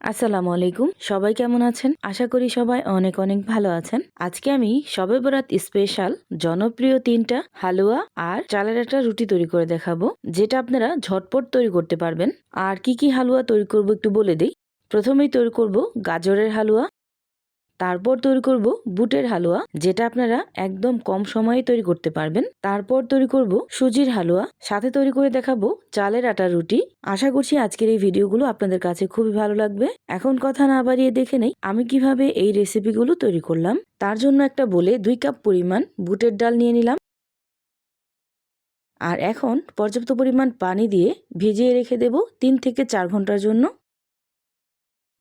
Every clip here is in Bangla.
আসসালামু আলাইকুম। সবাই কেমন আছেন? আশা করি সবাই অনেক অনেক ভালো আছেন। আজকে আমি সবে বরাত স্পেশাল জনপ্রিয় তিনটা হালুয়া আর চালের একটা রুটি তৈরি করে দেখাবো, যেটা আপনারা ঝটপট তৈরি করতে পারবেন। আর কি কি হালুয়া তৈরি করব একটু বলে দিই। প্রথমেই তৈরি করব গাজরের হালুয়া তারপর তৈরি করব বুটের হালুয়া, যেটা আপনারা একদম কম সময়ে তৈরি করতে পারবেন। তারপর তৈরি করব সুজির হালুয়া, সাথে তৈরি করে দেখাবো চালের আটার রুটি। আশা করছি আজকের এই ভিডিওগুলো আপনাদের কাছে খুবই ভালো লাগবে। এখন কথা না বাড়িয়ে দেখে নেই, আমি কীভাবে এই রেসিপিগুলো তৈরি করলাম। তার জন্য একটা বলে দুই কাপ পরিমাণ বুটের ডাল নিয়ে নিলাম। আর এখন পর্যাপ্ত পরিমাণ পানি দিয়ে ভিজিয়ে রেখে দেব তিন থেকে চার ঘণ্টার জন্য।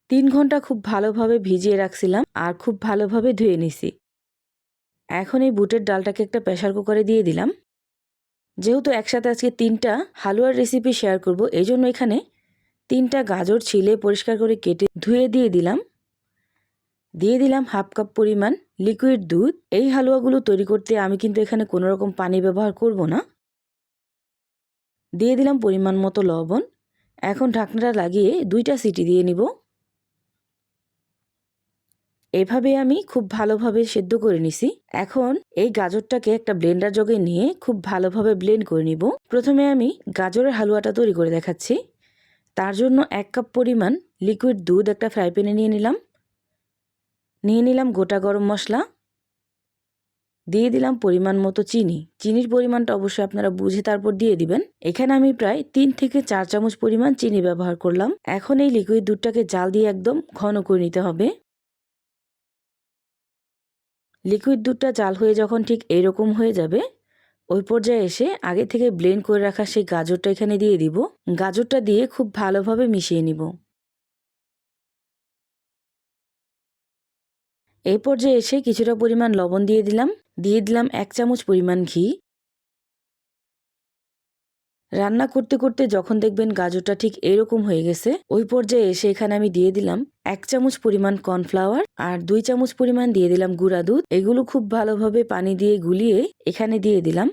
তিন ঘণ্টা খুব ভালোভাবে ভিজিয়ে রাখছিলাম আর খুব ভালোভাবে ধুয়ে নিছি। এখন এই বুটের ডালটাকে একটা প্রেশার কুকারে দিয়ে দিলাম। যেহেতু একসাথে আজকে তিনটা হালুয়ার রেসিপি শেয়ার করব, এই জন্য এখানে তিনটা গাজর ছিলে পরিষ্কার করে কেটে ধুয়ে দিয়ে দিলাম। দিয়ে দিলাম হাফ কাপ পরিমাণ লিকুইড দুধ। এই হালুয়াগুলো তৈরি করতে আমি কিন্তু এখানে কোনো রকম পানি ব্যবহার করব না। দিয়ে দিলাম পরিমাণ মতো লবণ। এখন ঢাকনাটা লাগিয়ে দুইটা সিটি দিয়ে নিব। এভাবে আমি খুব ভালোভাবে সেদ্ধ করে নিছি। এখন এই গাজরটাকে একটা ব্লেন্ডার জগে নিয়ে খুব ভালোভাবে ব্লেন্ড করে নিব। প্রথমে আমি গাজরের হালুয়াটা তৈরি করে দেখাচ্ছি। তার জন্য এক কাপ পরিমাণ লিকুইড দুধ একটা ফ্রাই প্যানে নিয়ে নিলাম। নিয়ে নিলাম গোটা গরম মশলা। দিয়ে দিলাম পরিমাণ মতো চিনি। চিনির পরিমাণটা অবশ্যই আপনারা বুঝে তারপর দিয়ে দিবেন। এখানে আমি প্রায় তিন থেকে চার চামচ পরিমাণ চিনি ব্যবহার করলাম। এখন এই লিকুইড দুধটাকে জাল দিয়ে একদম ঘন করে নিতে হবে। লিকুইড দুধটা চাল হয়ে যখন ঠিক এরকম হয়ে যাবে, ওই পর্যায়ে এসে আগে থেকে ব্লেন্ড করে রাখা সেই গাজরটা এখানে দিয়ে দিব। গাজরটা দিয়ে খুব ভালোভাবে মিশিয়ে নিব। এই পর্যায়ে এসে কিছুটা পরিমাণ লবণ দিয়ে দিলাম। দিয়ে দিলাম এক চামচ পরিমাণ ঘি। রান্না করতে করতে যখন দেখবেন গাজরটা ঠিক এরকম হয়ে গেছে, ওই পর্যায়ে এসে এখানে আমি দিয়ে দিলাম এক চামচ পরিমাণ কর্নফ্লাওয়ার আর দুই চামচ পরিমাণ দিয়ে দিলাম গুঁড়া দুধ। এগুলো খুব ভালোভাবে পানি দিয়ে গুলিয়ে এখানে দিয়ে দিলাম।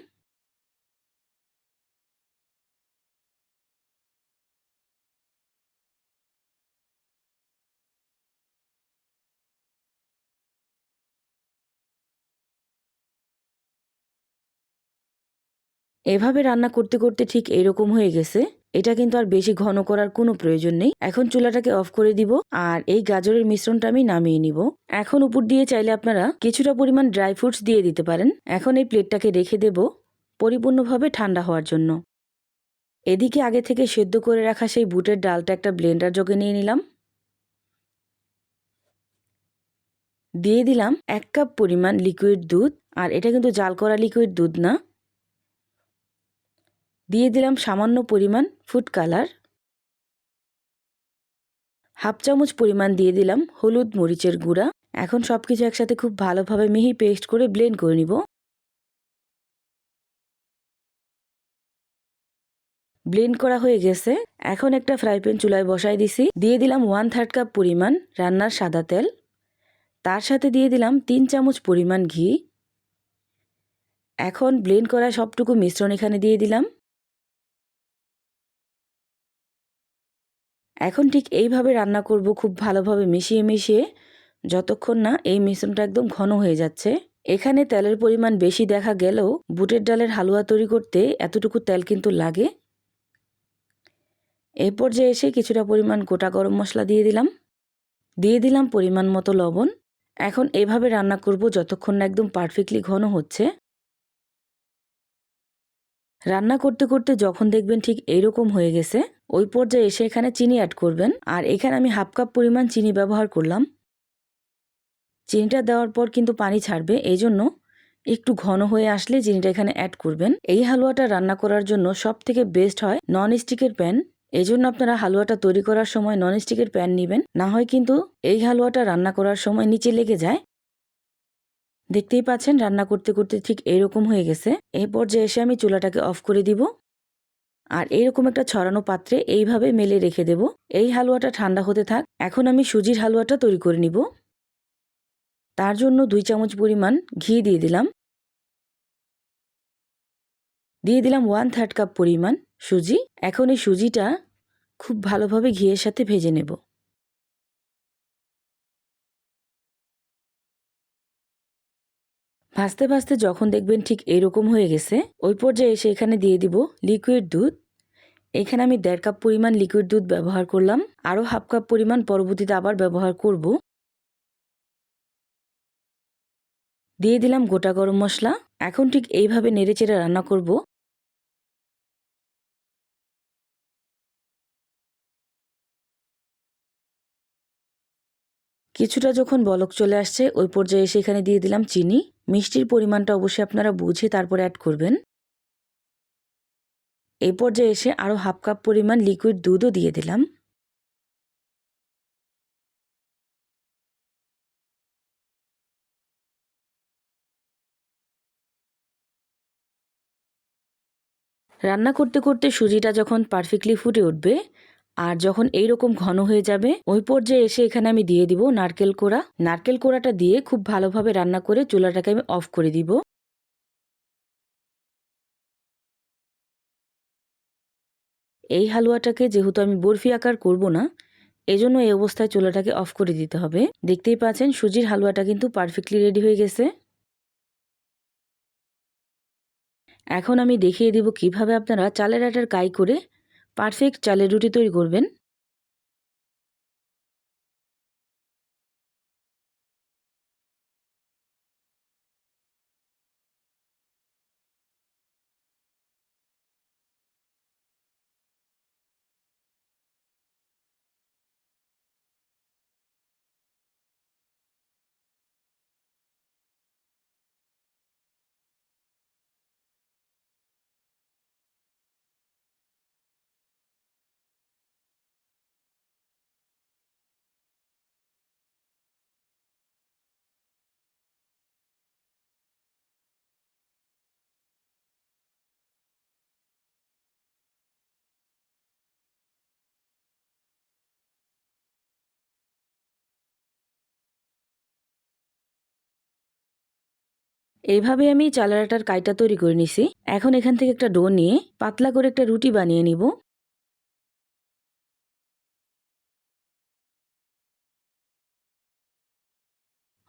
এভাবে রান্না করতে করতে ঠিক এরকম হয়ে গেছে, এটা কিন্তু আর বেশি ঘন করার কোনো প্রয়োজন নেই। এখন চুলাটাকে অফ করে দিব আর এই গাজরের মিশ্রণটা আমি নামিয়ে নিব। এখন উপর দিয়ে চাইলে আপনারা কিছুটা পরিমাণ ড্রাই ফ্রুটস দিয়ে দিতে পারেন। এখন এই প্লেটটাকে রেখে দেব পরিপূর্ণভাবে ঠান্ডা হওয়ার জন্য। এদিকে আগে থেকে সেদ্ধ করে রাখা সেই বুটের ডালটা একটা ব্লেন্ডার জগে নিয়ে নিলাম। দিয়ে দিলাম এক কাপ পরিমাণ লিকুইড দুধ। আর এটা কিন্তু জাল করা লিকুইড দুধ না। দিয়ে দিলাম সামান্য পরিমাণ ফুড কালার হাফ চামচ পরিমাণ দিয়ে দিলাম হলুদ মরিচের গুঁড়া। এখন সব কিছু একসাথে খুব ভালোভাবে মিহি পেস্ট করে ব্লেন্ড করে নিব। ব্লেন্ড করা হয়ে গেছে। এখন একটা ফ্রাই প্যান চুলায় বসাই দিছি। দিয়ে দিলাম ওয়ান থার্ড কাপ পরিমাণ রান্নার সাদা তেল। তার সাথে দিয়ে দিলাম তিন চামচ পরিমাণ ঘি। এখন ব্লেন্ড করা সবটুকু মিশ্রণ এখানে দিয়ে দিলাম। এখন ঠিক এইভাবে রান্না করব খুব ভালোভাবে মিশিয়ে মিশিয়ে, যতক্ষণ না এই মিশ্রণটা একদম ঘন হয়ে যাচ্ছে। এখানে তেলের পরিমাণ বেশি দেখা গেলেও বুটের ডালের হালুয়া তৈরি করতে এতটুকু তেল কিন্তু লাগে। এই পর্যায়ে এসে কিছুটা পরিমাণ গোটা গরম মশলা দিয়ে দিলাম। দিয়ে দিলাম পরিমাণ মতো লবণ। এখন এভাবে রান্না করব যতক্ষণ না একদম পারফেক্টলি ঘন হচ্ছে। রান্না করতে করতে যখন দেখবেন ঠিক এইরকম হয়ে গেছে, ওই পর্যায়ে এসে এখানে চিনি অ্যাড করবেন। আর এখানে আমি হাফ কাপ পরিমাণ চিনি ব্যবহার করলাম। চিনিটা দেওয়ার পর কিন্তু পানি ছাড়বে এই জন্য একটু ঘন হয়ে আসলে চিনিটা এখানে অ্যাড করবেন। এই হালুয়াটা রান্না করার জন্য সব থেকে বেস্ট হয় নন স্টিকের প্যান এই জন্য আপনারা হালুয়াটা তৈরি করার সময় নন স্টিকের প্যান নেবেন। না হয় কিন্তু এই হালুয়াটা রান্না করার সময় নিচে লেগে যায়। দেখতেই পাচ্ছেন, রান্না করতে করতে ঠিক এরকম হয়ে গেছে। এই পর্যায়ে এসে আমি চুলাটাকে অফ করে দিব। আর এইরকম একটা ছড়ানো পাত্রে এইভাবে মেলে রেখে দেব। এই হালুয়াটা ঠান্ডা হতে থাক। এখন আমি সুজির হালুয়াটা তৈরি করে নিব। তার জন্য দুই চামচ পরিমাণ ঘি দিয়ে দিলাম। দিয়ে দিলাম ওয়ান থার্ড কাপ পরিমাণ সুজি। এখন এই সুজিটা খুব ভালোভাবে ঘিয়ের সাথে ভেজে নেব। ভাজতে ভাজতে যখন দেখবেন ঠিক এরকম হয়ে গেছে, ওই পর্যায়ে এসে এখানে দিয়ে দিব লিকুইড দুধ। এখানে আমি দেড় কাপ পরিমাণ লিকুইড দুধ ব্যবহার করলাম। আরও হাফ কাপ পরিমাণ পরবর্তীতে আবার ব্যবহার করব। দিয়ে দিলাম গোটা গরম মশলা। এখন ঠিক এইভাবে নেড়েচেড়ে রান্না করব। কিছুটা যখন বলক চলে আসছে, ওই পর্যায়ে এসে এখানে দিয়ে দিলাম চিনি। মিষ্টির পরিমাণটা অবশ্যই আপনারা বুঝে তারপরে অ্যাড করবেন। এই পর্যায়ে এসে আরও হাফ কাপ পরিমাণ লিকুইড দুধও দিয়ে দিলাম। রান্না করতে করতে সুজিটা যখন পারফেক্টলি ফুটে উঠবে আর যখন এই রকম ঘন হয়ে যাবে, ওই পর্যায়ে এসে এখানে আমি দিয়ে দিব নারকেল কোড়া। নারকেল কোড়াটা দিয়ে খুব ভালোভাবে রান্না করে চুলাটাকে আমি অফ করে দিব। এই হালুয়াটাকে যেহেতু আমি বরফি আকার করব না, এজন্য এই অবস্থায় চুলাটাকে অফ করে দিতে হবে। দেখতেই পাচ্ছেন সুজির হালুয়াটা কিন্তু পারফেক্টলি রেডি হয়ে গেছে। এখন আমি দেখিয়ে দিব কীভাবে আপনারা চালের আটার কাই করে পারফেক্ট চালের রুটি তৈরি করবেন। এইভাবে আমি চালাটার কাইটা তৈরি করে নিছি। এখন এখান থেকে একটা ডো নিয়ে পাতলা করে একটা রুটি বানিয়ে নিব।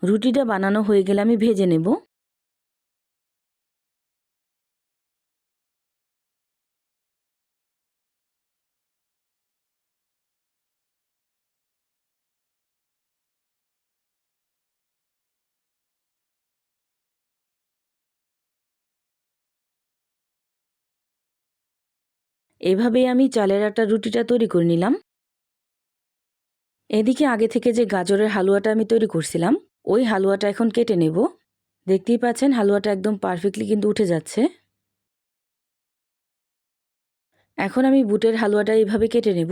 রুটিটা বানানো হয়ে গেলে আমি ভেজে নেব। এভাবেই আমি চালের আটা, রুটিটা তৈরি করে নিলাম। এদিকে আগে থেকে যে গাজরের হালুয়াটা আমি তৈরি করছিলাম, ওই হালুয়াটা এখন কেটে নেব। দেখতেই পাচ্ছেন, হালুয়াটা একদম পারফেক্টলি কিন্তু উঠে যাচ্ছে। এখন আমি বুটের হালুয়াটা এইভাবে কেটে নেব।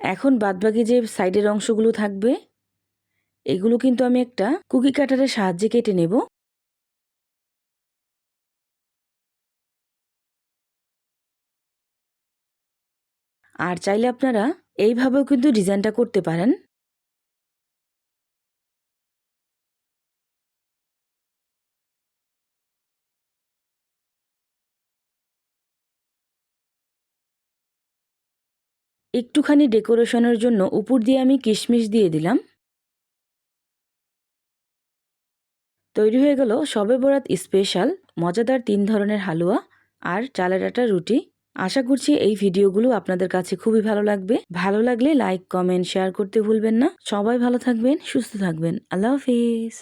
এখন বাদবাকি যে সাইডের অংশগুলো থাকবে এগুলো কিন্তু আমি একটা কুকি কাটারের সাহায্যে কেটে নেব। আর চাইলে আপনারা এইভাবেও কিন্তু ডিজাইনটা করতে পারেন। একটুখানি ডেকোরেশনের জন্য উপর দিয়ে আমি কিশমিশ দিয়ে দিলাম। তৈরি হয়ে গেল সবে বরাত স্পেশাল, মজাদার তিন ধরনের হালুয়া আর চালের আটা রুটি। আশা করছি এই ভিডিওগুলো আপনাদের কাছে খুবই ভালো লাগবে। ভালো লাগলে লাইক, কমেন্ট, শেয়ার করতে ভুলবেন না। সবাই ভালো থাকবেন, সুস্থ থাকবেন। আল্লাহ হাফিজ।